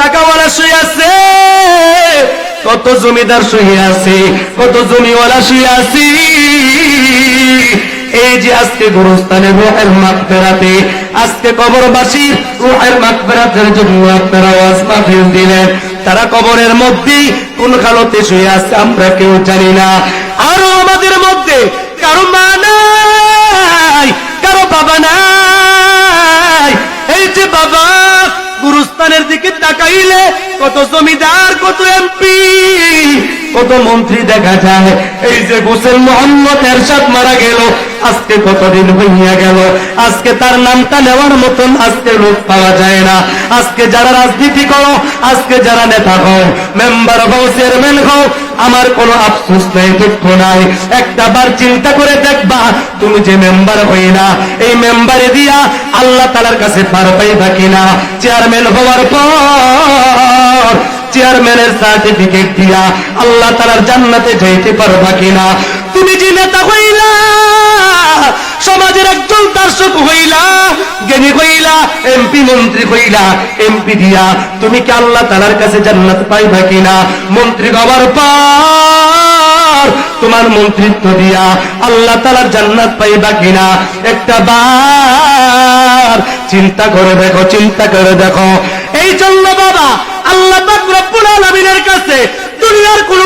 টাকাওয়ালা শুয়ে আছে। কত জমিদার শুয়ে আছে, কত জমিওয়ালা শুয়ে আছে। এই যে আজকে গুরুস্থানে রুহের মাঠ ফেরাতে আজকে কবরবাসীর রুহের মাঠ ফেরাতের জন্য আপনারা ওয়াজ মাহফিল দিলেন। তারা কবরের মধ্যেই কোন কালতে শুয়ে আছে আমরা কেউ জানি না। আরও আমাদের মধ্যে কারও মা নাই, কারও বাবা নাই এই যে বাবা গুরুস্থানের দিকে তাকাইলে কত জমিদার, কত এমপি কত মন্ত্রী দেখা যায়। এই যে গোসেল মোহাম্মদ এরশাদ মারা গেল, আজকে কতদিন হইয়া গেল? আজকে তার নামটা নেওয়ার মতন আজকে লোক পাওয়া যায় না। আজকে যারা রাজনীতি করো, আজকে যারা নেতা হও, মেম্বার হও, চেয়ারম্যান হও আমার কোনো আফসোস নাই, দুঃখ নাই। একটা বার চিন্তা করে দেখবা, তুমি যে মেম্বার হই না এই মেম্বারে দিয়া আল্লাহ তালার কাছে পার পাইবা কিনা? চেয়ারম্যান হওয়ার পর চেয়ারম্যানের সার্টিফিকেট দিয়া আল্লাহ তালার জান্নাতে যাইতে পারবা কিনা? তুমি যে নেতা হইলা, সমাজের একজন দর্শক হইলা, জ্ঞানী হইলা এমপি মন্ত্রী হইলা এমপি দিয়া তুমি কি আল্লাহ তালার কাছে জান্নাত পাইবা কিনা? মন্ত্রী হওয়ার পর তোমার মন্ত্রিত্ব দিয়া আল্লাহ তালার জান্নাত পাইবা কিনা? একটা বার চিন্তা করে দেখো, চিন্তা করে দেখো। এই জন্য বাবা, আল্লাহ পাক রব্বুল আলামিনের কাছে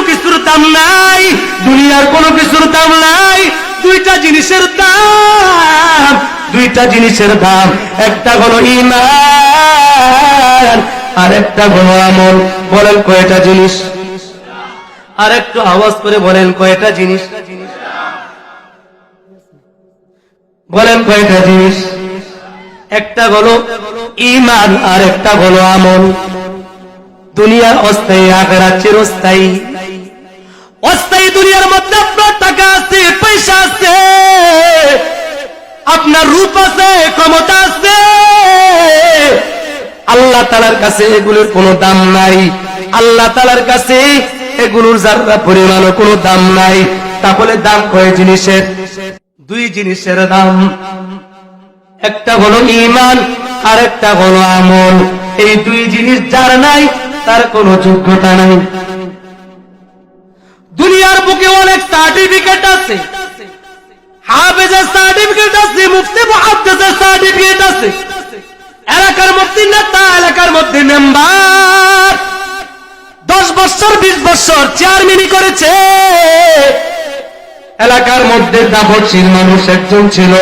কিছুর দাম নাই, দুনিয়ার কোনো কিছুর দাম নাই, দুইটা জিনিসের দাম, দুইটা জিনিসের দাম, একটা হলো ইমান আর একটা হলো আমল। বলেন কয়টা জিনিস? আর একটু আওয়াজ করে বলেন কয়টা জিনিস? বলেন কয়টা জিনিস? একটা হলো ইমান আর একটা হলো আমল। দুনিয়ার অস্থায়ী, আখেরাত চিরস্থায়ী। অস্থায়ী দুনিয়ার মধ্যে আপনার টাকা আছে, পয়সা আছে, আপনার রূপ আছে, ক্ষমতা আছে। আল্লাহ তালার কাছে এগুলোর কোনো দাম নাই। আল্লাহ তালার কাছে এগুলোর যারা পরিমাণও কোনো দাম নাই। তাহলে দাম কয় জিনিসের? দুই জিনিসের দাম। একটা হলো ইমান আর একটা হলো আমল। এই দুই জিনিস যার নাই, তার কোনো যোগ্যতা নাই। দুনিয়ার বুকে অনেক সার্টিফিকেট আছে। হাফেজের সার্টিফিকেট আছে, মুফতি মুহাদ্দিসের সার্টিফিকেট আছে। এলাকার মধ্যে নেতা, এলাকার মধ্যে মেম্বার। দশ বছর, বিশ বছর চেয়ারম্যানই করেছে। এলাকার মধ্যে দাবশীল মানুষ একজন ছিল।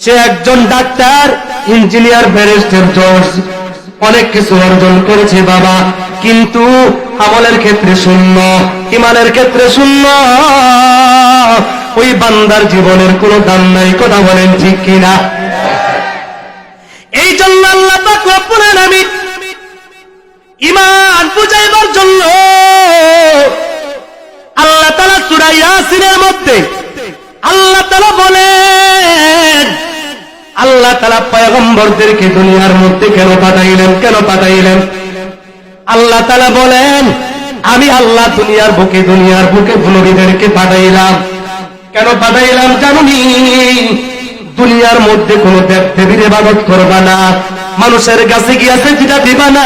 সে একজন ডাক্তার, ইঞ্জিনিয়ার, ব্যারিস্টার, জজ। অনেক কিছু অর্জন করেছে বাবা। কিন্তু আমলের ক্ষেত্রে শূন্য ইমানের ক্ষেত্রে শূন্য। ওই বান্দার জীবনের কোনো দাম নাই, কথা বলেন ঠিক কিনা? এই জন্য আল্লাহ আলামিন ইমান বুঝাইবার জন্য আল্লাহ তাআলা সূরা ইয়াসিনের মধ্যে আল্লাহ তালা বলেন, আল্লাহ তালা পয়গম্বরদেরকে দুনিয়ার মধ্যে কেন পাঠাইলেন কেন পাঠাইলেন? আল্লাহ তাআলা বলেন, আমি আল্লাহ দুনিয়ার বুকে দুনিয়ার বুকে নবীদেরকে পাঠাইলাম কেন পাঠাইলাম জানুনি? দুনিয়ার মধ্যে কোন দেব দেবীর ইবাদত করবা না। মানুষের কাছে গিয়াছে যেটা দিবা না।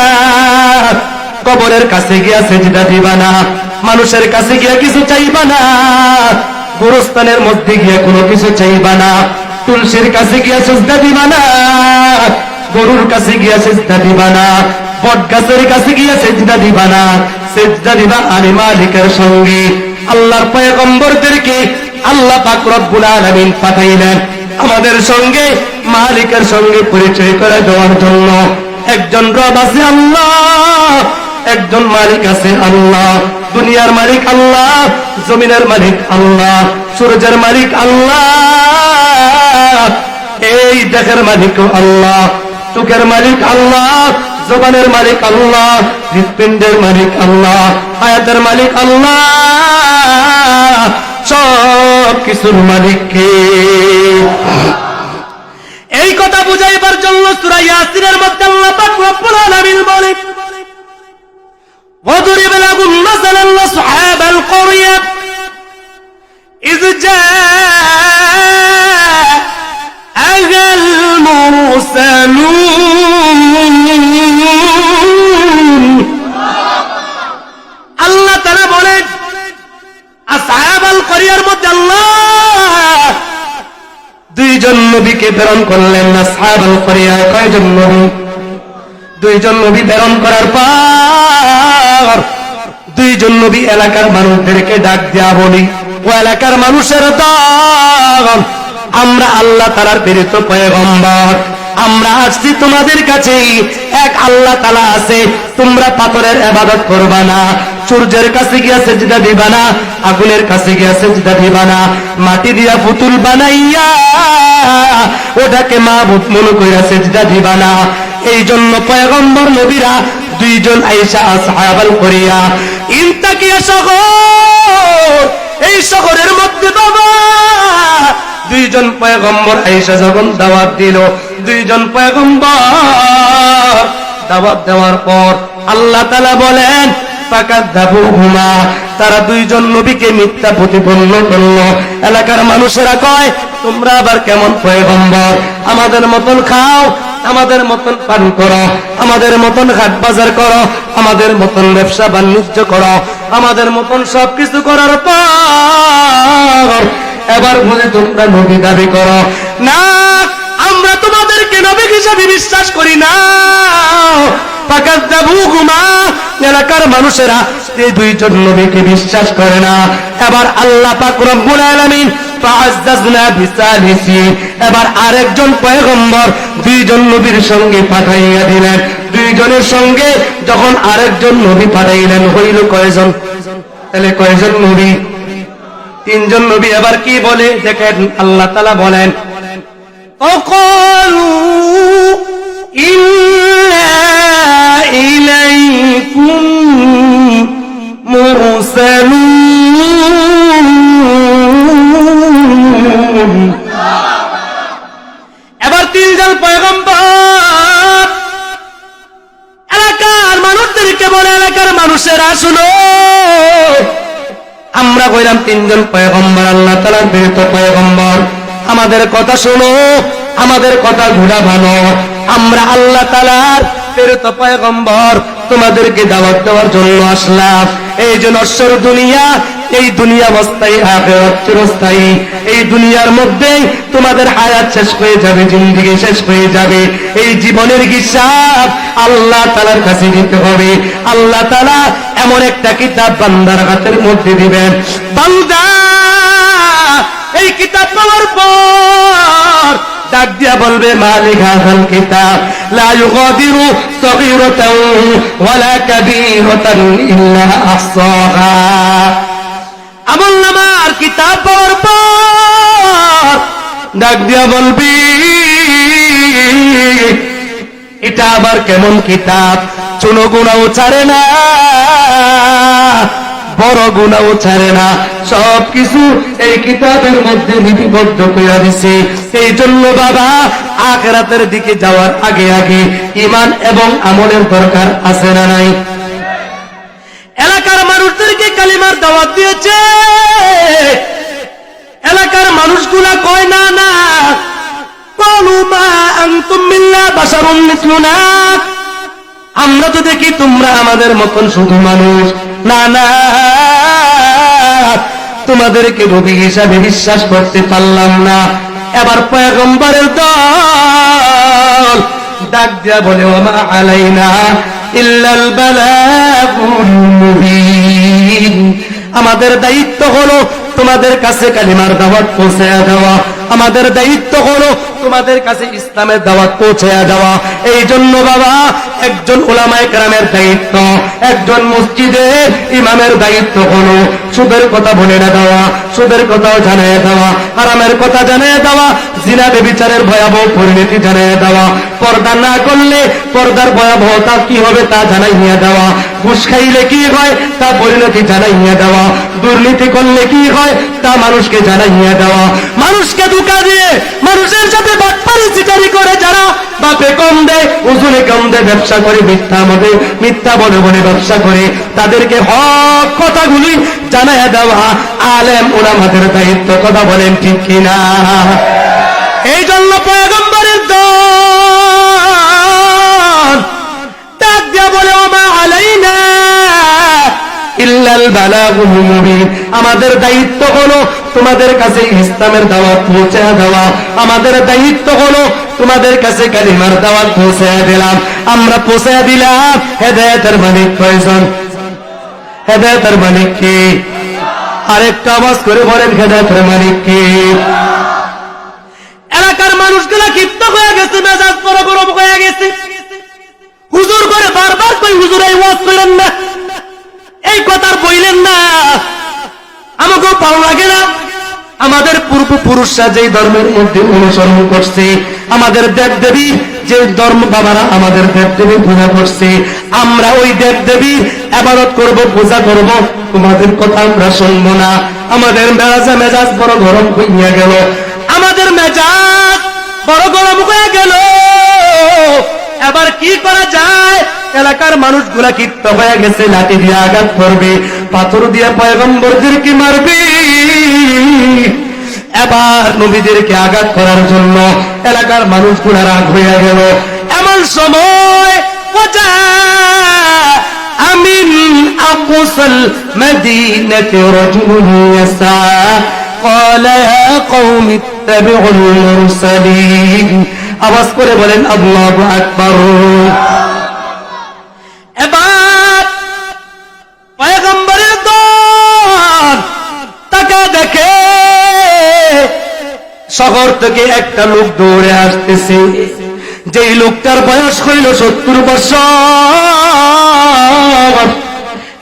কবরের কাছে গিয়াছে যেটা দিবা না। মানুষের কাছে গিয়া কিছু চাইবা না। গুরুস্থানের মধ্যে গিয়া কোনো কিছু চাইবা না। তুলসীর কাছে গিয়া সেজদা দিবা না। গরুর কাছে গিয়া সেজদা দিবা না বট গাছের কাছে গিয়া সেজদা দিবা না, সেজদা দিবা আমি মালিকের সঙ্গে। আল্লাহর পয়গম্বরদেরকে আল্লাহ পাক রব্বুল আলামিন পাঠাইলেন। আমাদের সঙ্গে, মালিকের সঙ্গে পরিচয় করে দেওয়ার জন্য। একজন রব আছে আল্লাহ, একজন মালিক আছে আল্লাহ। দুনিয়ার মালিক আল্লাহ, জমিনের মালিক আল্লাহ, সূর্যের মালিক আল্লাহ, এই দেহের মালিক আল্লাহ। চোখের মালিক আল্লাহ, জবানের মালিক আল্লাহ হৃদপিণ্ডের মালিক আল্লাহ, হায়াতের মালিক আল্লাহ সব কিছুর মালিককে এই কথা বুঝাইবার জন্য সূরা ইয়াসিনের মধ্যে আল্লাহ পাক রব্বুল আলামিন বলেন ওয়াদরিব প্রেরণ করলেন না সাহাবাল করিয়ায় কয়জন নবী? দুইজন নবী প্রেরণ করার পর দুইজন নবী এলাকার মানুষদেরকে ডাক দেয়া বলি, ও এলাকার মানুষের দল, আমরা আল্লাহ তালার প্রেরিত পয়গম্বর। আমরা আসছি তোমাদের কাছেই। এক আল্লাহ তালা আছে, তোমরা পাথরের আবাদত করবা না। সূর্যের কাছে গিয়া সেজদা দিবা না, আগুনের কাছে গিয়া সেজদা দিবা না। মাটি দিয়া পুতুল বানাইয়া ওটাকে মা ভূত মনে কইরা সেজদা দিবা না। এই জন্য পয়গম্বর নবীরা দুইজন আইসা আসহাবাল করিয়া ইনতাকিয়া শহর, এই শহরের মধ্যে বাবা। দুইজন পয়গম্বর আইসা যখন দাওয়াত দিল, দুইজন পয়গম্বর দাওয়াত দেওয়ার পর আল্লাহ তালা বলেন তারা দুইজন নবীকে মিথ্যা প্রতিপন্ন করল। এলাকার মানুষেরা কয়, তোমরা আবার কেমন পয়গম্বর? আমাদের মতন খাও, আমাদের মতন পান করো, আমাদের মতন হাট বাজার করো, আমাদের মতন ব্যবসা বাণিজ্য করো, আমাদের মতন সবকিছু করার পর এবার বলে তোমরা নবী দাবি করো। না, আমরা নবী হিসাবে বিশ্বাস করি না এলাকার মানুষেরা এই দুইজন নবীকে বিশ্বাস করে না। এবার আল্লাহ এবার আরেকজন পয়গম্বর দুইজন নবীর সঙ্গে পাঠাইয়া দিলেন। দুইজনের সঙ্গে যখন আরেকজন নবী পাঠাইলেন, হইল কয়জন? তাহলে কয়জন নবী? তিনজন নবী। এবার কি বলে? দেখেন, আল্লাহ তালা বলেন وقالوا إنا إليكم مرسلون এবার তিনজন পয়গম্বর এলাকার মানুষদেরকে বলে এলাকার মানুষেরা শুনো আমরা কইলাম তিনজন পয়গম্বর আল্লাহ তালার প্রেরিত পয়গম্বর আমাদের কথা শোনো, আমাদের কথা ঘোরা ভালো। আমরা আল্লাহ তালার প্রেরিত পয়গম্বর, তোমাদেরকে দাওয়াত দেওয়ার জন্য আসলাম। এই যে নশ্বর দুনিয়া, এই দুনিয়া অস্থায়ী, আখেরাত চিরস্থায়ী। এই দুনিয়ার মধ্যে তোমাদের হায়াত শেষ হয়ে যাবে, জিন্দিগি শেষ হয়ে যাবে। এই জীবনের হিসাব আল্লাহ তালার কাছে দিতে হবে। আল্লাহ তালা এমন একটা কিতাব বান্দার হাতের মধ্যে দিবেন। বান্দা এই কিতাব পাওয়ার পর ডাক দিয়া বলবে, মালিক হাজাল কিতাব, লা ইউগাদিরু সগীরাতাও ওয়ালা কাবীরাতান ইল্লা আহসাহা। আমল নামার কিতাব পাওয়ার পর ডাক দিয়া বলবি, এটা আবার কেমন কিতাব? ছোট গুণাও ছাড়ে না। বড় গুণাও ছাড়ে না। সব কিছু এই কিতাবের মধ্যে লিপিবদ্ধ করে দিছে। এই জন্য বাবা, আখরাতের দিকে যাওয়ার আগে আগে ইমান এবং আমলের দরকার আছে না নাই? এলাকার মানুষদেরকে কালিমার দাওয়াত দিয়েছে। এলাকার মানুষগুলা কয়, না না। আমরা তো দেখি তোমরা আমাদের মতন শুধু মানুষ। না না তোমাদেরকে নবী হিসাবে বিশ্বাস করতে পারলাম না। এবার পয়গম্বরের দল ডাক দিয়া বলে, ওমা আলাইনা ইল্লাল আমাদের দায়িত্ব হলো তোমাদের কাছে কালিমার দাওয়াত পৌঁছে দেওয়া। আমাদের দায়িত্ব হলো তোমাদের কাছে ইসলামের দাওয়াত পৌঁছে দেওয়া। এই জন্য বাবা, একজন ওলামায় গ্রামের দায়িত্ব, একজন মসজিদের ইমামের দায়িত্ব হলো সুদের কথা বলে না দেওয়া, সুদের কথাও জানিয়ে দেওয়া আরামের কথা জানিয়ে দেওয়া, জিনা বেবিচারের ভয়াবহ পরিণতি জানিয়ে দেওয়া। পর্দা না করলে পর্দার ভয়াবহতা কি হবে তা জানাইয়া দেওয়া। ঘুষ খাইলে কি হয় তা পরিণতি জানাইয়া দেওয়া। দুর্নীতি করলে কি হয় তা মানুষকে জানাইয়া দেওয়া। মানুষকে ধোকা দিয়ে মানুষের সাথে বাটপারি চিটারি করে যারা বাপে কম দেয় ওজনে কম দেয়, ব্যবসা করে, মিথ্যা মধ্যে মিথ্যা বলে বলে ব্যবসা করে। তাদেরকে হক কথাগুলি জানাইয়া দেওয়া আলেম ওলামাদের দায়িত্ব, কথা বলেন ঠিক কিনা? এই জন্য পয়গম্বরের দল ডাক দিয়া বলে, ওমা বালাগুল মুবিন। আমাদের দায়িত্ব হলো তোমাদের কাছে ইসলামের দাওয়াত পৌঁছে দেওয়া, আমাদের দায়িত্ব হলো তোমাদের কাছে কালিমার দাওয়াত পৌঁছে দিলাম। আমরা পৌঁছে দিলাম। হেদায়তের মালিক কয়জন? হেদায়তের মালিক কি? আরেকটা আওয়াজ করে বলেন, হেদায়তের মালিক কি? এলাকার মানুষগুলা ক্ষিপ্ত হয়ে গেছে, মেজাজ বড় গরম হয়ে গেছে। হুজুর করে বারবার কই, হুজুর, এই ওয়াজ করলেন না। এই কথার বইলেন না। আমাকেও ভালো লাগে না। আমাদের পূর্বপুরুষরা যেই ধর্মের মধ্যে অনুসরণ করছে, আমাদের দেব দেবী যে ধর্ম বাবারা আমাদের দেব দেবী পূজা করছে, আমরা ওই দেব দেবী আবাদত করব, পূজা করব, তোমাদের কথা আমরা শুনব না। আমাদের মেজাজে, মেজাজ বড় গরম হইয়া গেল। আমাদের মেজাজ বড় গরম হয়ে গেল। এবার কি করা যায়? এলাকার মানুষগুলা ক্ষিপ্ত হয়ে গেছে লাঠি দিয়ে আঘাত করবে পাথর দিয়ে পয়গম্বরদেরকে মারবে এবার নবীদেরকে আঘাত করার জন্য এলাকার মানুষগুলা রাগ হয়ে গেল এমন সময় আমিন আকুসল মদিনাতে রজুল ইয়াসা قال يا قوم اتبعوا المرسلين আওয়াজ করে বলেন আল্লাহু আকবার থেকে একটা লোক দৌড়ে আসতেছে। যেই লোকটার বয়স হইল সত্তর বছর।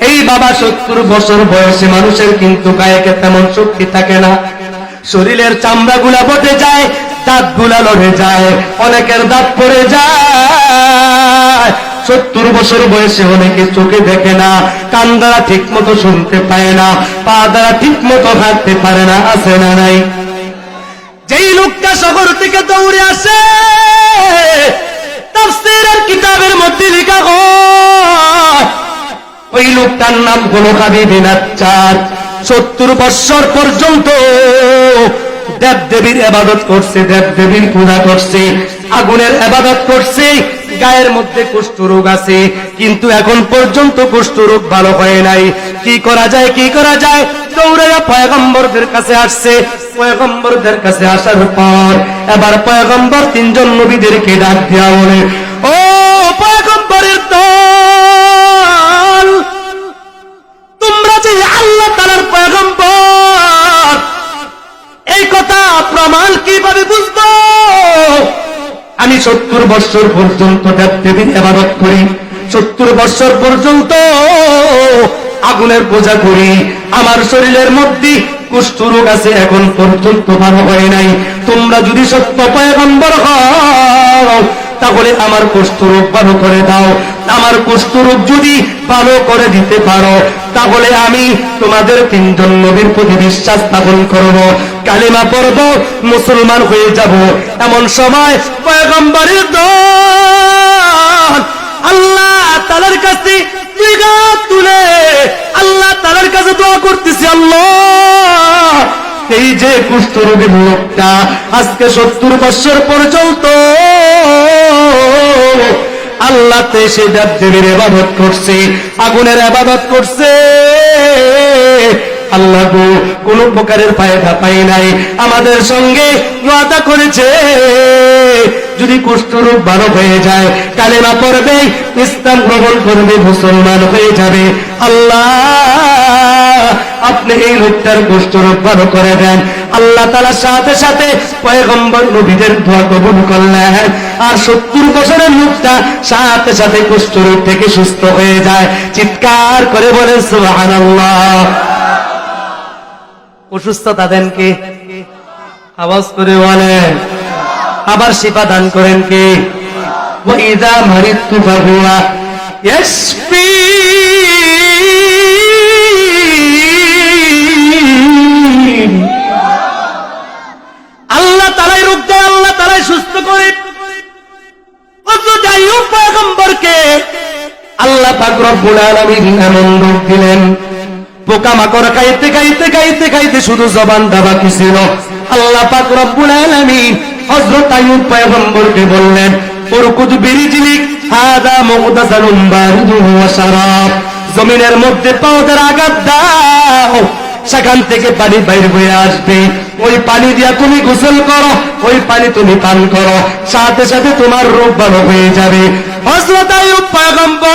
এই বাবা সত্তর বছর বয়সে মানুষের কিন্তু গায়েকে তেমন শক্তি থাকে না। শরীরের চামড়া গুলা বটে যায় দাঁতগুলা লড়ে যায়, অনেকের দাঁত পড়ে যায়। সত্তর বছর বয়সে অনেকে চোখে দেখে না, কান দ্বারা ঠিক মতো শুনতে পায় না, পা দ্বারা ঠিক মতো হাঁটতে পারে না, আছে না নাই? লোকটা শহর থেকে দৌড়ে আসে। কিতাবের মধ্যে লেখা হয়, ওই লোকটার নাম হলো কাবি বিনাচ্চার সত্তর বৎসর পর্যন্ত দেব দেবীর আবাদত করছে দেব দেবীর পূজা করছে। আগুনের আবাদত করছে, গায়ের মধ্যে কুষ্ঠরোগ আছে, কিন্তু এখন পর্যন্ত কুষ্ঠরোগ ভালো হয় নাই। কি করা যায়, কি করা যায়? দৌড়াইয়া পয়গম্বরদের কাছে আসছে, পয়গম্বরদের কাছে আসার পর এবার পয়গম্বর তিনজন নবীদেরকে ডাক দেওয়া বলে, ও পয়গম্বরের দল, তোমরা যে আল্লাহ তালার পয়গম্বর, এই কথা প্রমাণ কীভাবে বুঝব? আমি সত্তর বছর পর্যন্ত দেব দেবীর এবাদত করি। সত্তর বছর পর্যন্ত আগুনের পূজা করি। আমার শরীরের মধ্যে কুষ্ঠ রোগ আছে, এখন পর্যন্ত ভালো হয় নাই। তোমরা যদি সত্য পয়গম্বর হও তাহলে আমার কুষ্ঠরোগ ভালো করে দাও। আমার কুষ্ঠরোগ যদি ভালো করে দিতে পারো, তাহলে আমি তোমাদের তিনজন নবীর প্রতি বিশ্বাস স্থাপন করব। কালিমা পড়ব, মুসলমান হয়ে যাব। এমন সময় পয়গম্বরের দল আল্লাহ তালার কাছে তুলে, আল্লাহ তালার কাছে দোয়া করতেছি, আল্লাহ, এই যে কুষ্ঠরোগের লোকটা আজকে সত্তর বছর পর্যন্ত আল্লাহ তে সে দেব দেবীর এবাদত করছে, আগুনের আবাদত করছে। আল্লাহ গো, কোন প্রকারের ফায়দা পাই নাই। আমাদের সঙ্গে ওয়াদা করেছে। যদি কুষ্ঠরোগ ভালো হয়ে যায়, কালেমা পড়বে, ইসলাম গ্রহণ করবে, মুসলমান হয়ে যাবে। আল্লাহ আপনি এই লোকটার কুষ্ঠরোগ ভালো করে দেন। আল্লাহ তালার সাথে সাথে পয়গম্বর নবীদের দোয়া কবুল করলেন। আর সত্তর বছরের লোকটা সাথে সাথে কুষ্ঠরোগ থেকে সুস্থ হয়ে যায়। চিৎকার করে বলেন অসুস্থতা দেন কে? আওয়াজ করে বলেন। আবার শিপা দান করেন কে? ওয়াইদা মারিতু ফাহুয়া। ইয়াশফি আল্লাহ পাক রব্বুল আলামিন খাইতে খাইতে খাইতে খাইতে শুধু জবান দাবা ছিল? আল্লাহ রব্বুল বললেন জমিনের মধ্যে পাওদার আঘাত দাও। সেখান থেকে পানি বাইর হয়ে আসবে। ওই পানি দিয়া তুমি গোসল করো, ওই পানি তুমি পান করো। সাথে সাথে তোমার রোগ ভালো হয়ে যাবে। হজরত আয়ুব পয়গম্বর,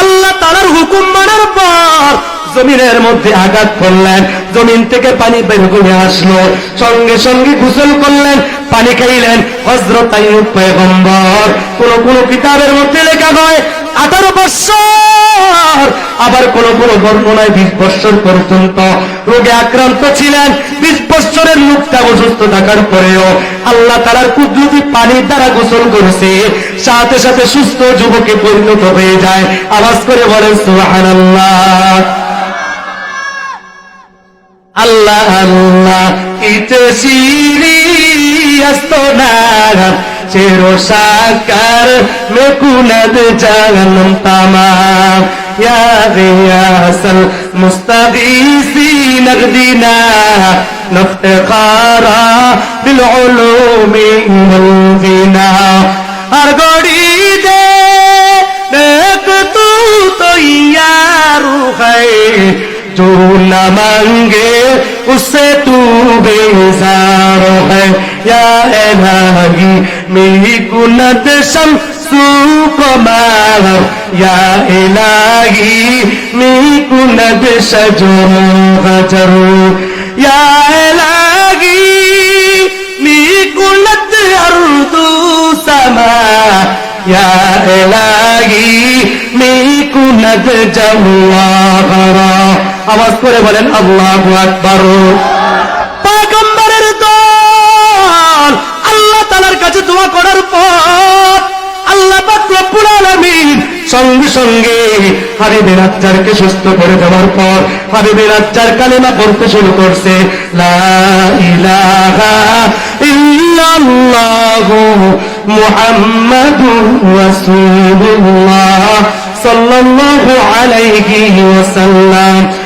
আল্লাহ তালার হুকুম মানার পর জমিনের মধ্যে আঘাত করলেন, জমিন থেকে পানি বের করে আসলো, সঙ্গে সঙ্গে গোসল করলেন, পানি খাইলেন হজরত আয়ুব পয়গম্বর। কোন কোন কিতাবের মধ্যে লেখা হয় আঠারো বৎসর আবার কোন কোন বর্ণনায় বিশ বৎসর পর্যন্ত রোগে আক্রান্ত ছিলেন। বিশ বৎসরের মুখটা অসুস্থ থাকার পরেও আল্লাহ তালার কুদরতি পানির দ্বারা গোসল করেছে। সাথে সাথে সুস্থ যুবকে পরিণত হয়ে যায়। আওয়াজ করে বলেন সুহান আল্লাহ আল্লাহ আল্লাহ ইতে शेरो साकार में कुलद जगन तमाम या गया हसन मुस्तगीसी नगदीना نفتقارا بالعلوم والغنى أرغدي دي نكتو تيار خير جو نہ مانگے اس سے تو بیزار ہے یا الہی मेरी गुनत शमसू कुमार या इलाही मेरी गुनत सजो गजरू या इलाही मेरी गुनत अरदू समा या इलाही मेरी गुनत जमुआ आवाज করে বলেন আল্লাহু আকবার করার পর আল্লাহ রব্বুল সঙ্গে সঙ্গে হাবিবের আত্মারকে সুস্থ করে দেওয়ার পর হাবিবের আত্মার কালেমা পড়তে শুরু করছে। সাল্লাল্লাহু আলাইহি ওয়াসাল্লাম।